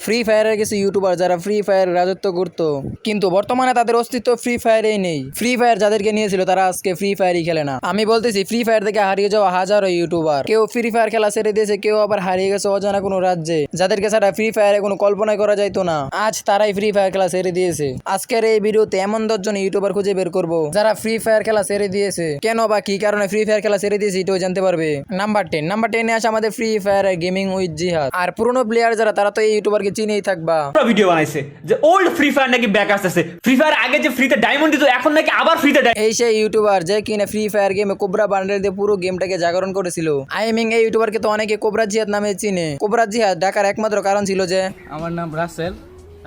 Free ফায়ারের কিছু YouTuber যারা ফ্রি ফায়ার রাজত্ব করতো কিন্তু বর্তমানে তাদের অস্তিত্ব ফ্রি ফায়ারেই নেই ফ্রি ফায়ার যাদেরকে নিয়েছিল তারা আজকে ফ্রি ফায়ারই খেলে না আমি বলতেছি ফ্রি ফায়ার থেকে হারিয়ে যাওয়া হাজারো ইউটিউবার কেউ ফ্রি ফায়ার খেলা ছেড়ে দিয়েছে কেউ আবার হারিয়ে গেছে অজানা কোনো রাজ্যে যাদেরকে ছাড়া ফ্রি ফায়ারে কোনো কল্পনাই করা যাইতো না আজ তারাই ফ্রি ফায়ার খেলা ছেড়ে দিয়েছে আজকের এই ভিডিওতে এমন দশজন ইউটিউবার খুঁজে বের করব যারা ফ্রি ফায়ার খেলা ছেড়ে দিয়েছে কেন বা কি কারণে ফ্রি ফায়ার খেলা ছেড়ে দিয়েছে এটাও জানতে পারবে নাম্বার টেন নাম্বার টেনে আসে আমাদের ফ্রি ফায়ার গেমিং উইথ জিহাদ আর পুরোনো প্লেয়ার যারা তারা তো এই ইউটিউবারকে চিনেই থাকবা। পুরো ভিডিও বানাইছে যে ওল্ড ফ্রি ফায়ার নাকি ব্যাক আসতেছে। ফ্রি ফায়ার আগে যে ফ্রিতে ডায়মন্ড দিত এখন নাকি আবার ফ্রিতে এই সেই ইউটিউবার যে কিনা ফ্রি ফায়ার গেমে কোবরা বান্ডেল দিয়ে পুরো গেমটাকে জাগরণ করেছিল। আইমিং এই ইউটিউবারকে তো অনেকে কোবরা জিহাদ নামে চিনে। কোবরা জিহাদ ডাকার একমাত্র কারণ ছিল যে আমার নাম রাসেল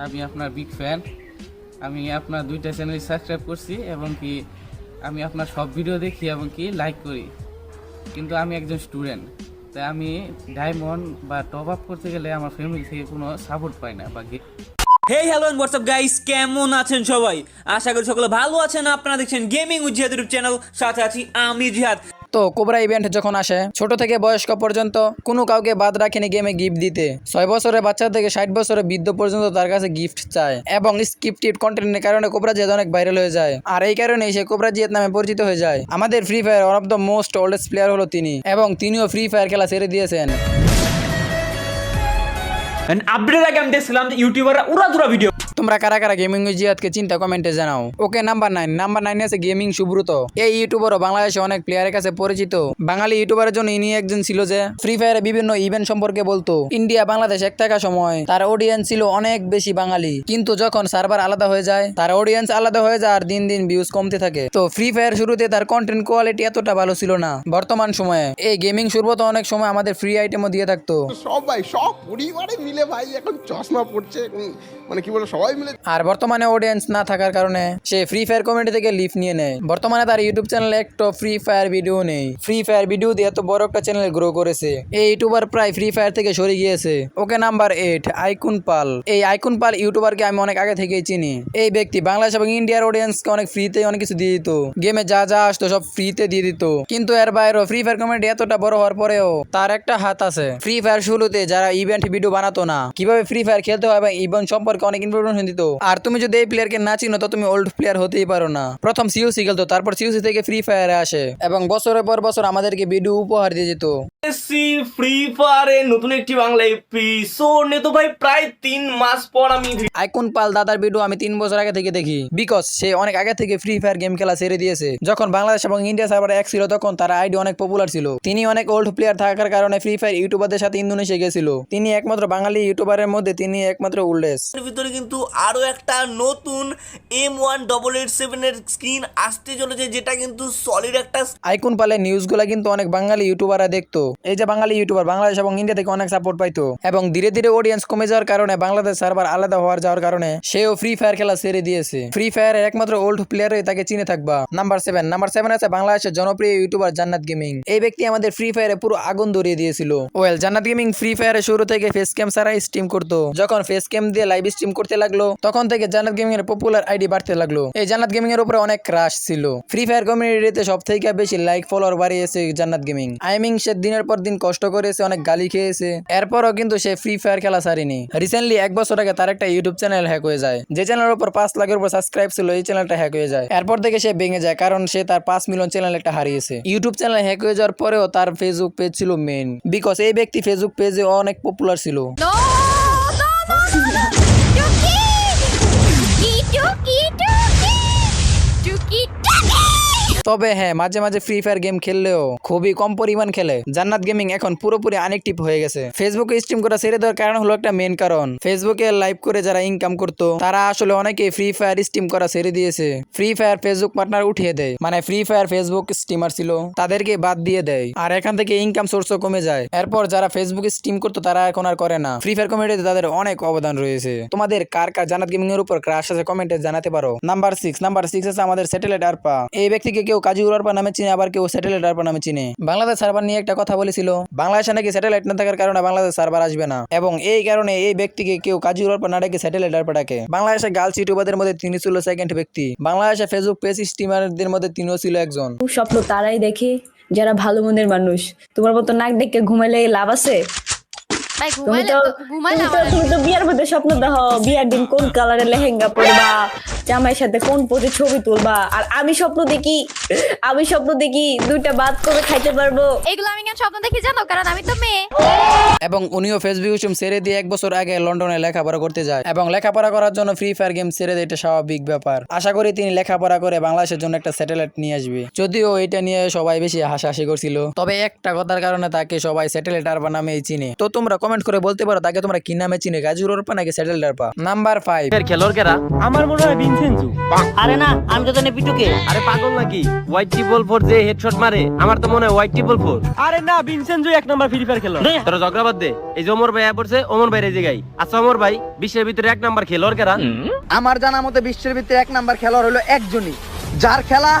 আমি আপনার বিগ ফ্যান আমি আপনার দুইটা চ্যানেল সাবস্ক্রাইব করছি এবং কি আমি আপনার সব ভিডিও দেখি এবং কি লাইক করি। কিন্তু আমি একজন স্টুডেন্ট তাই আমি ডায়মন্ড বা টপ আপ করতে গেলে আমার ফ্যামিলি থেকে কোনো সাপোর্ট পাই না বা hey hello and WhatsApp guys কেমন আছেন সবাই? আশা করি সকলে ভালো আছেন। আপনারা দেখছেন gaming with Jihad YouTube channel সাথে আছি আমি জিহাদ। তো কোবরা ইভেন্ট যখন আসে, ছোট থেকে বয়স্ক পর্যন্ত কোনো কাউকে বাদ রাখেনি গেমে গিফট দিতে। ছয় বছরের বাচ্চা থেকে ষাট বছরের বৃদ্ধ পর্যন্ত তার কাছে গিফট চায় এবং স্ক্রিপ্টেড কন্টেন্টের কারণে কোবরা জিয়াদ অনেক ভাইরাল হয়ে যায়। আর এই কারণে সে কোবরা জিয়াদ নামে পরিচিত হয়ে যায়। আমাদের free fire one of the most oldest player হলো তিনি এবং তিনিও ফ্রি ফায়ার খেলা ছেড়ে দিয়েছেন। আপডেটের আগে আমি দেখছিলাম যে ইউটিউবাররা উড়াধুরা ভিডিও তোমরা কারা কারা গেমিং জিয়াদকে চিন্তা কমেন্টে জানাও। ওকে নাম্বার নাইন নাম্বার নাইনে আছে গেমিং সুব্রত। এই ইউটিউবারও বাংলাদেশে অনেক প্লেয়ারের কাছে পরিচিত। বাঙালি ইউটিউবারের জন্য ইনি একজন ছিল যে ফ্রি ফায়ারে বিভিন্ন ইভেন্ট সম্পর্কে বলতো। ইন্ডিয়া বাংলাদেশ এক থাকা সময়। তার অডিয়েন্স ছিল অনেক বেশি বাঙালি। কিন্তু যখন সার্ভার আলাদা হয়ে যায়, তার অডিয়েন্স আলাদা হয়ে যায় আর দিন দিন ভিউজ কমতে থাকে। তো ফ্রি ফায়ার শুরুতে তার কন্টেন্ট কোয়ালিটি এতটা ভালো ছিল না। বর্তমান সময়ে এই গেমিং সুব্রত অনেক সময় আমাদের ফ্রি আইটেমও দিয়ে থাকতো। সবাই, সব পরিবারে মিলে ভাই, এখন চশমা পড়ছে মানে কি বলব সবাই মিলে আর বর্তমানে অডিয়েন্স না থাকার কারণে সে ফ্রি ফায়ার কমিউনিটি থেকে লিফ নিয়ে নেয়। বর্তমানে তার ইউটিউব চ্যানেলে একটা ফ্রি ফায়ার ভিডিও নেই। ফ্রি ফায়ার ভিডিও দিয়ে এত বড় একটা চ্যানেল গ্রো করেছে। এই ইউটিউবার প্রায় ফ্রি ফায়ার থেকে সরে গিয়েছে। ওকে নাম্বার এইট আইকুন পাল এই আইকুন পাল ইউটিউবারকে আমি অনেক আগে থেকেই চিনি। এই ব্যক্তি বাংলাদেশ এবং ইন্ডিয়ার অডিয়েন্সকে অনেক ফ্রিতে অনেক কিছু দিয়ে দিত। গেমে যা যা আসতো সব ফ্রিতে দিয়ে দিত। কিন্তু এর বাইরেও ফ্রি ফায়ার কমিউনিটি এতটা বড় হওয়ার পরেও তার একটা হাত আছে। ফ্রি ফায়ার শুরুতে যারা ইভেন্ট ভিডিও বানাতো না, কীভাবে ফ্রি ফায়ার খেলতে হয় এবং ইভেন্ট সম্পর্কে অনেক ইনফরমেশন দিত। আর তুমি যদি এই প্লেয়ারকে না চিনো তো তুমি ওল্ড প্লেয়ার হতেই পারো না। প্রথম সিউসি খেলতো তারপর সিউসি থেকে ফ্রি ফায়ারে আসে। এবং বছরের পর বছর আমাদেরকে ভিডিও উপহার দিয়ে যেত এসি ফ্রি ফায়ারে নতুন একটি বাংলা এপিসোড নিয়ে তো ভাই প্রায় তিন মাস পর আমি আইকুন পাল দাদার ভিডিও আমি তিন বছর আগে থেকে দেখি। বিকজ সে অনেক আগে থেকে ফ্রি ফায়ার গেম খেলা ছেড়ে দিয়েছে। যখন বাংলাদেশ এবং ইন্ডিয়া সার্ভার এক ছিল তখন তার আইডি অনেক পপুলার ছিল। তিনি অনেক ওল্ড প্লেয়ার থাকার কারণে ফ্রি ফায়ার ইউটিউবারদের সাথে ইন্দোনেশিয়া গেছিল। তিনি একমাত্র বাঙালি ইউটিউবারের মধ্যে তিনি একমাত্র ওল্ডেস্ট এর ভিতরে কিন্তু আরও একটা নতুন এম ওয়ান ডবল এইট সেভেনের স্ক্রিন আসতে চলেছে, যেটা কিন্তু সলিড একটা আইকুন পালের নিউজগুলা কিন্তু অনেক বাঙালি ইউটিউবাররা দেখতো। এই যে বাঙালি ইউটিউবার, বাংলাদেশ এবং ইন্ডিয়া থেকে অনেক সাপোর্ট পাইতো। এবং ধীরে ধীরে অডিয়েন্স কমে যাওয়ার কারণে, বাংলাদেশ সার্ভার আলাদা হওয়ার যাওয়ার কারণে, সেও ফ্রি ফায়ার খেলা ছেড়ে দিয়েছে। ফ্রি ফায়ারের একমাত্র ওল্ড প্লেয়ারই তাকে চিনে থাকবা। নাম্বার সেভেন নাম্বার সেভেন আছে বাংলাদেশের জনপ্রিয় ইউটিউবার জান্নাত গেমিং। এই ব্যক্তি আমাদের ফ্রি ফায়ারে পুরো আগুন ধরিয়ে দিয়েছিল। ওয়েল জান্নাত গেমিং ফ্রি ফায়ারের শুরু থেকে ফেস ক্যাম ছাড়াই স্ট্রিম করতো। যখন ফেস ক্যাম দিয়ে লাইভ স্ট্রিম করতে লাগল তখন থেকে জান্নাত গেমিং এর পপুলার আইডি বাড়তে লাগল। এই জান্নাত গেমিং এর উপরে অনেক ক্রাশ ছিল। ফ্রি ফায়ার কমিউনিটিতে সব থেকে বেশি লাইক ফলোয়ার বাড়িয়েছে জান্নাত গেমিং আইমিং সে দিনের পর দিন কষ্ট করেছে, অনেক গালি খেয়েছে। এরপরও কিন্তু সে ফ্রি ফায়ার খেলা ছাড়েনি। রিসেন্টলি এক বছর আগে তার একটা ইউটিউব চ্যানেল হ্যাক হয়ে যায়। যে চ্যানেলের উপর পাঁচ লাখের উপর সাবস্ক্রাইব ছিল, এই চ্যানেলটা হ্যাক হয়ে যায়। এরপর থেকে সে ভেঙে যায়, কারণ সে তার পাঁচ মিলিয়ন চ্যানেল একটা হারিয়েছে। ইউটিউব চ্যানেল হ্যাক হয়ে যাওয়ার পরেও তার ফেসবুক পেজ ছিল মেন বিকজ এই ব্যক্তি ফেসবুক পেজে অনেক পপুলার ছিল। তবে হ্যাঁ মাঝে মাঝে ফ্রি ফায়ার গেম খেললেও খুবই কম পরিমাণ খেলে। জান্নাত গেমিং এখন পুরোপুরি আনএক্টিভ হয়ে গেছে। ফেসবুকে স্ট্রিম করা ছেড়ে দেওয়ার কারণ হলো একটা মেন কারণ। ফেসবুকে লাইভ করে যারা ইনকাম করতো, তারা আসলে অনেকে ফ্রি ফায়ার স্ট্রিম করা ছেড়ে দিয়েছে। ফ্রি ফায়ার ফেসবুক পার্টনার উঠিয়ে দেয়। মানে ফ্রি ফায়ার ফেসবুক স্ট্রিমার ছিল, তাদেরকে বাদ দিয়ে দেয়। আর এখান থেকে ইনকাম সোর্সও কমে যায়। এরপর যারা ফেসবুকে স্ট্রিম করতো, তারা এখন আর করে না। ফ্রি ফায়ার কমিউনিটিতে তাদের অনেক অবদান রয়েছে। তোমাদের কার কার জান্নাত গেমিং এর উপর ক্রাশ আছে কমেন্টে জানাতে পারো। নাম্বার সিক্স নাম্বার সিক্স আছে আমাদের স্যাটেলাইট আরপা এই ব্যক্তিকে কেউ কাজুর আরপা নামে চিনে আবার কেউ স্যাটেলাইট আরপা নামে চিনে। বাংলাদেশ সার্ভার নিয়ে একটা কথা বলেছিল বাংলাদেশে নাকি স্যাটেলাইট না থাকার কারণে বাংলাদেশ সার্ভার আসবে না। এবং এই কারণে এই ব্যক্তিকে কেউ কাজুর আরপা না ডেকে স্যাটেলাইট আরপা ডাকে। বাংলাদেশে গার্লস ইউটিউবারদের মধ্যে তিনি ছিল সেকেন্ড ব্যক্তি। বাংলাদেশে ফেসবুক পেজ স্টিমারদের মধ্যে তিনিও ছিল একজন। স্বপ্ন তারাই দেখে যারা ভালো মনের মানুষ। তোমার মতো নাক ডেকে ঘুমাইলে লাভ আছে? তুমি তো বিয়ার মধ্যে স্বপ্ন দেখো বিয়ার দিন কোন কালারের লেহেঙ্গা পরবা? জামাইয়ের সাথে কোন পোজে ছবি তুলবা? আর আমি স্বপ্ন দেখি আমি স্বপ্ন দেখি দুইটা বাদ করে খাইতে পারব। এগুলো আমি কেন স্বপ্ন দেখি জানো? কারণ আমি তো মেয়ে। এবং উনিও ফেসবুক ইউটিউব ছেড়ে দিয়ে এক বছর আগে লন্ডনে লেখাপড়া করতে যায় এবং লেখাপড়া করার জন্য ফ্রি ফায়ার গেম ছেড়ে দেয় এটা স্বাভাবিক ব্যাপার। আশা করি তিনি লেখাপড়া করে বাংলাদেশের জন্য একটা স্যাটেলাইট নিয়ে আসবে। যদিও এটা নিয়ে সবাই বেশি হাসাহাসি করছিল। তবে একটা কথার কারণে তাকে সবাই স্যাটেলাইট আরপা নামেই চিনে। তো তোমরা কমেন্ট করে বলতে পারো তাকে তোমরা কি নামে চিনে? গাজুর আরপা নাকি স্যাটেলাইট আরপা নাম্বার ফাইভ আমার মনে হয় আরে না আমি তো জানি পিটুকে আরে পাগল নাকি? হোয়াইট ট্রিপল ফোর যে হেডশট মারে আমার তো মনে হয় হোয়াইট ট্রিপল ফোর আরে না এক নাম্বার ফ্রি ফায়ার খেলো তোরা ঝগড়া বাদ দে এই যে ওমর ভাই পড়ছে ওমর ভাই রেজে গাই। আচ্ছা ওমর ভাই বিশ্বের ভিতরে এক নাম্বার খেলোয়াড় কেরা? আমার জানা মতে বিশ্বের ভিতরে এক নাম্বার খেলোয়াড় হলো একজনই যার খেলা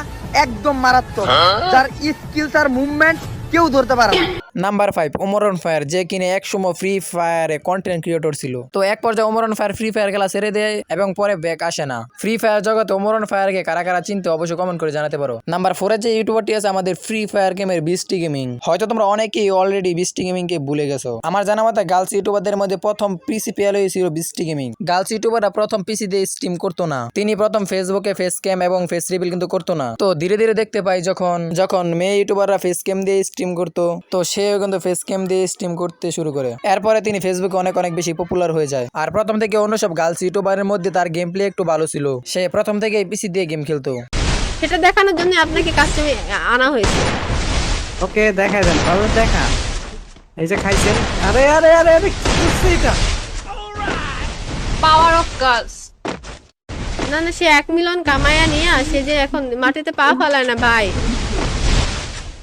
একদম মারাত্মক যার স্কিলস আর মুভমেন্ট কেউ ধরতে পারে না। নাম্বার ফাইভ ওমরন ফায়ার যে কিনে এক সময় ফ্রি ফায়ারে কন্টেন্ট ক্রিয়েটর ছিল। তো এক পর্যায়ে ওমরন ফায়ার ফ্রি ফায়ার খেলা ছেড়ে দেয় এবং পরে ব্যাক আসে না। ফ্রি ফায়ার জগতে ওমরন ফায়ারকে কারা কারা চিনতে অবশ্যই কমেন্ট করে জানাতে পারো। নাম্বার ফোরে যে ইউটিউবারটি আছে, আমাদের ফ্রি ফায়ার গেমের বিস্টি গেমিং হয়তো তোমরা অনেকেই অলরেডি বিস্টি গেমিং কে ভুলে গেছো। আমার জানা মতে গার্লস ইউটিউবারদের মধ্যে প্রথম পিসি পেয়াল হয়েছিল বিস্টি গেমিং গার্লস ইউটিউবাররা প্রথম পিসি দিয়ে স্ট্রিম করতো না। তিনি প্রথম ফেসবুকে ফেস ক্যাম এবং ফেস রিভিল কিন্তু করতো না। তো ধীরে ধীরে দেখতে পাই যখন যখন মেয়ে ইউটিউবাররা ফেস ক্যাম দিয়ে স্ট্রিম করতো, তো সেও কিন্তু ফেস ক্যাম দিয়ে স্ট্রিম করতে শুরু করে। এরপরে তিনি ফেসবুকে অনেক অনেক বেশি পপুলার হয়ে যায়। আর প্রথম থেকে অন্য সব গার্লস ইউটিউবারের মধ্যে তার গেম প্লে একটু ভালো ছিল। সে প্রথম থেকে পিসি দিয়ে গেম খেলতো। সেটা দেখানোর জন্য আপনাকে কাস্টমে আনা হয়েছে। ওকে দেখা দেন ভালো দেখা। এই যে খাইছেন। আরে আরে আরে আরে কি এটা? পাওয়ার অফ গার্লস না না সে এক মিলন কামাইয়া নিয়ে সে যে এখন মাটিতে পা ফেলায় না ভাই।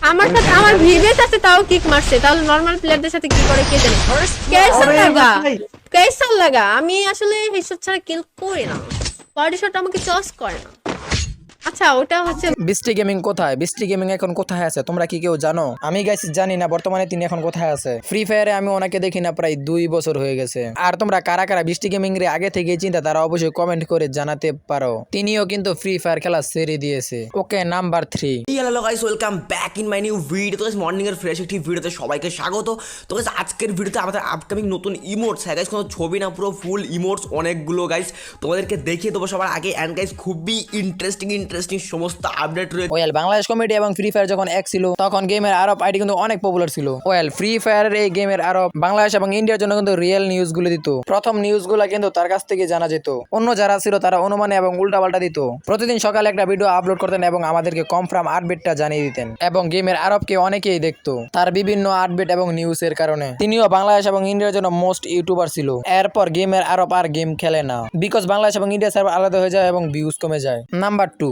আমার সাথে আমার ভিভেস আছে তাও কিক মারছে। তাহলে নরমাল প্লেয়ারদের সাথে কি করে কে জানে? আরে লাগা ভাই। লাগা আমি আসলে হেডশট ছাড়া কিল করি না। বডি শট আমাকে চস করে না। আচ্ছা ওটা হচ্ছে বিস্টি গেমিং কোথায়? বিস্টি গেমিং এখন কোথায় আছে? তোমরা কি কেউ জানো? আমি গাইস জানি না বর্তমানে তিনি এখন কোথায় আছে? ফ্রি ফায়ারে আমি ওনাকে দেখি না প্রায় দুই বছর হয়ে গেছে। আর তোমরা কারা কারা বিস্টি গেমিং রে আগে থেকে চিন্তা তারা অবশ্যই কমেন্ট করে জানাতে পারো। তিনিও কিন্তু ফ্রি ফায়ার খেলা ছেড়ে দিয়েছে। Okay number three hello guys welcome back in my new video তো মর্নিং এর ফ্রেশ একটি ভিডিওতে সবাইকে স্বাগত। তো গাইস আজকের ভিডিওতে আমাদের আপকামিং নতুন ইমোটস হ্যাঁ গাইস কোনো ছবি না পুরো ফুল ইমোটস অনেকগুলো গাইস তোমাদেরকে দেখিয়ে দেবো সবার আগে। অ্যান্ড গাইস খুবই ইন্টারেস্টিং ইন্টারেস্টিং সমস্ত আপডেট রয়েছে ওয়েল, বাংলাদেশ কমেডি এবং ফ্রি ফায়ার যখন এক ছিল, তখন গেমের আরব আইডি কিন্তু অনেক পপুলার ছিল। ওয়েল ফ্রি ফায়ারের এই গেমের আরব বাংলাদেশ এবং ইন্ডিয়ার জন্য কিন্তু রিয়েল নিউজগুলো দিত। প্রথম নিউজগুলো কিন্তু তার কাছ থেকে জানা যেত। অন্য যারা ছিল, তারা অনুমানে এবং উল্টাপাল্টা দিত। প্রতিদিন সকালে একটা ভিডিও আপলোড করতেন এবং আমাদেরকে কনফার্ম আপডেটটা জানিয়ে দিতেন। এবং গেমের আরবকে অনেকেই দেখতো, তার বিভিন্ন আপডেট এবং নিউজের কারণে। তিনিও বাংলাদেশ এবং ইন্ডিয়ার জন্য মোস্ট ইউটিউবার ছিল। এরপর গেমের আরব আর গেম খেলে না। বিকজ বাংলাদেশ এবং ইন্ডিয়া সার্ভার আলাদা হয়ে যায় এবং ভিউজ কমে যায়। নাম্বার টু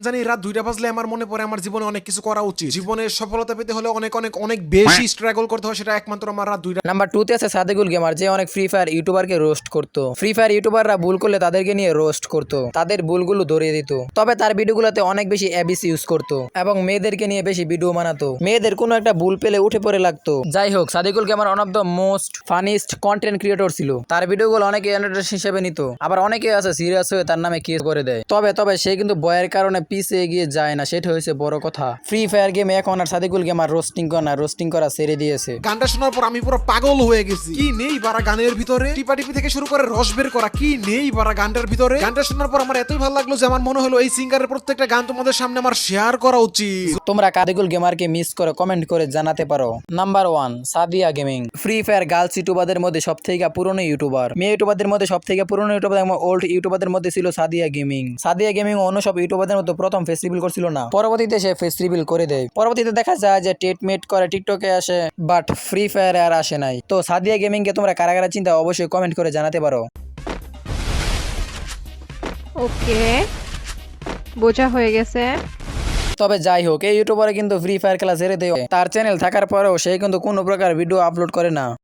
জানি রাত দুইটা বাজলে আমার মনে পড়ে আমার জীবনে অনেক কিছু করা উচিত। জীবনে সফলতা পেতে হলে অনেক অনেক অনেক বেশি স্ট্রাগল করতে হয় সেটা একমাত্র আমার রাত দুইটা নাম্বার টু তে আছে সাদেকুল গেমার যে অনেক ফ্রি ফায়ার ইউটিউবারকে রোস্ট করতো। ফ্রি ফায়ার ইউটিউবাররা ভুল করলে তাদেরকে নিয়ে রোস্ট করতো। তাদের ভুলগুলো ধরিয়ে দিত। তবে তার ভিডিওগুলোতে অনেক বেশি অ্যাবিস ইউজ করতো এবং মেয়েদেরকে নিয়ে বেশি ভিডিও বানাতো। মেয়েদের কোনো একটা ভুল পেলে উঠে পড়ে লাগতো। যাই হোক Sadekul gamer one of the most funniest content creator ছিল। তার ভিডিওগুলো অনেকে এন্টারটেন হিসেবে নিত। আবার অনেকে আছে সিরিয়াস হয়ে তার নামে কেস করে দেয়। তবে তবে সে কিন্তু বয়ের কারণে পিছে এগিয়ে যায় না সেটা হয়েছে বড় কথা। ফ্রি ফায়ার গেমে এখন আর সাদেকুল গেমার রোস্টিং করা না রোস্টিং করা ছেড়ে দিয়েছে। গানটা শোনার পর আমি পুরো পাগল হয়ে গেছি। কি নেই বারা গানের ভিতরে? টিপাটিপি থেকে শুরু করে রস বের করা কি নেই বারা গানটার ভিতরে? গানটা শোনার পর আমার এতই ভালো লাগল যে আমার মনে হলো এই সিঙ্গারের প্রত্যেকটা গান তোমাদের সামনে আমার শেয়ার করা উচিত। তোমরা কাদিকুল গেমারকে মিস করে কমেন্ট করে জানাতে পারো। Number one Sadia gaming free fire girls ইউটিউবারদের মধ্যে সব থেকে পুরনো ইউটিউবার মেয়ে ইউটিউবারদের মধ্যে সব থেকে পুরনো ইউটিউবার এবং ওল্ড ইউটিউবারদের মধ্যে ছিল সাদিয়া গেমিং সাদিয়া গেমিং অন্য সব ইউটিউবারদের মধ্যে প্রথম ফেস রিভিল করছিল না। পরবর্তীতে সে ফেস রিভিল করে দেয়। পরবর্তীতে দেখা যায় যে টেট মেট করে টিকটকে আসে বাট ফ্রি ফায়ারে আর আসে নাই। তো সাদিয়া গেমিং কে তোমরা কারা কারা চিন্তা অবশ্যই কমেন্ট করে জানাতে পারো। ওকে। বোঝা হয়ে গেছে। তবে যাই হোক এই ইউটিউবারে কিন্তু ফ্রি ফায়ার খেলা ছেড়ে দেয়। তার চ্যানেল থাকার পরেও সে কিন্তু কোনো প্রকার ভিডিও আপলোড করে না।